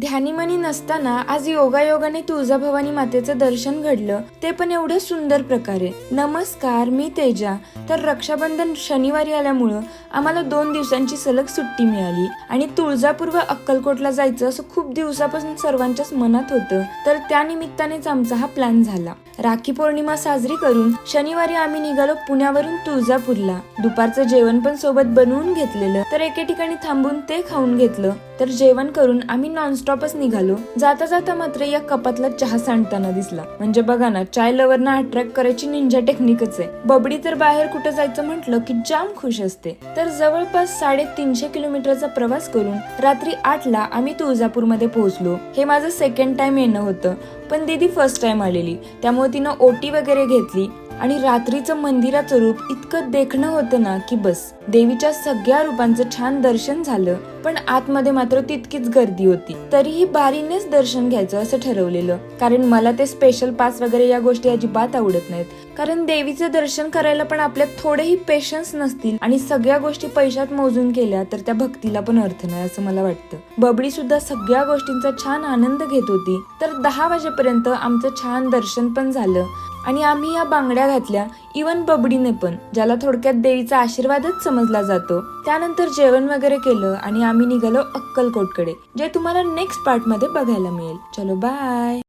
ध्यानीमनी नसताना आज योगायोगाने तुळजाभवानी मातेचं दर्शन घडलं. ते पण एवढं सुंदर प्रकारे. नमस्कार मी तेजा. तर रक्षाबंधन शनिवारी आल्यामुळं आम्हाला दोन दिवसांची सलग सुट्टी मिळाली. आणि तुळजापूर व अक्कलकोटला जायचं असं खूप दिवसापासून सर्वांच्याच मनात होतं. तर त्या निमित्तानेच आमचा हा प्लॅन झाला. राखी पौर्णिमा साजरी करून शनिवारी आम्ही निघालो पुण्यावरून तुळजापूरला. दुपारचं जेवण पण सोबत बनवून घेतलेलं. तर एके ठिकाणी थांबून ते खाऊन घेतलं. तर जेवण करून आम्ही नॉनस्टॉपच निघालो. जाता जाता मात्र या कपातला चहा सांडताना दिसला. म्हणजे बघा ना चाय लवरना अट्रॅक्ट करायची निंजा टेक्निकच आहे. बबडी तर बाहेर कुठं जायचं म्हटलं की जाम खुश असते. तर जवळपास साडेतीनशे किलोमीटरचा प्रवास करून रात्री आठला आम्ही तुळजापूरमध्ये पोहोचलो. हे माझं सेकंड टाइम येणं होतं. पण दीदी फर्स्ट टाइम आलेली. त्यामुळे तिनं ओटी वगैरे घेतली आणि रात्रीचं मंदिराचं रूप इतकं देखणं होतं ना की बस. देवीच्या सगळ्या रूपांचं छान दर्शन झालं. पण आतमध्ये मात्र तितकीच गर्दी होती. तरीही बारीनेच दर्शन घ्यायचं असं ठरवलेलं. कारण मला ते स्पेशल पास वगैरे या गोष्टी अजिबात आवडत नाहीत. कारण देवीचं दर्शन करायला पण आपल्यात थोडेही पेशन्स नसतील आणि सगळ्या गोष्टी पैशात मोजून केल्या तर त्या भक्तीला पण अर्थ नाही असं मला वाटतं. बबडी सुद्धा सगळ्या गोष्टींचा छान आनंद घेत होती. तर दहा वाजेपर्यंत आमचं छान दर्शन पण झालं. आणि आम्ही या बांगड्या घातल्या. इवन बबडीने पण ज्याला थोडक्यात देवीचा आशीर्वादच समजला जातो. त्यानंतर जेवण वगैरे केलं आणि आम्ही निघालो अक्कलकोटकडे जे तुम्हाला नेक्स्ट पार्टमध्ये बघायला मिळेल. चलो बाय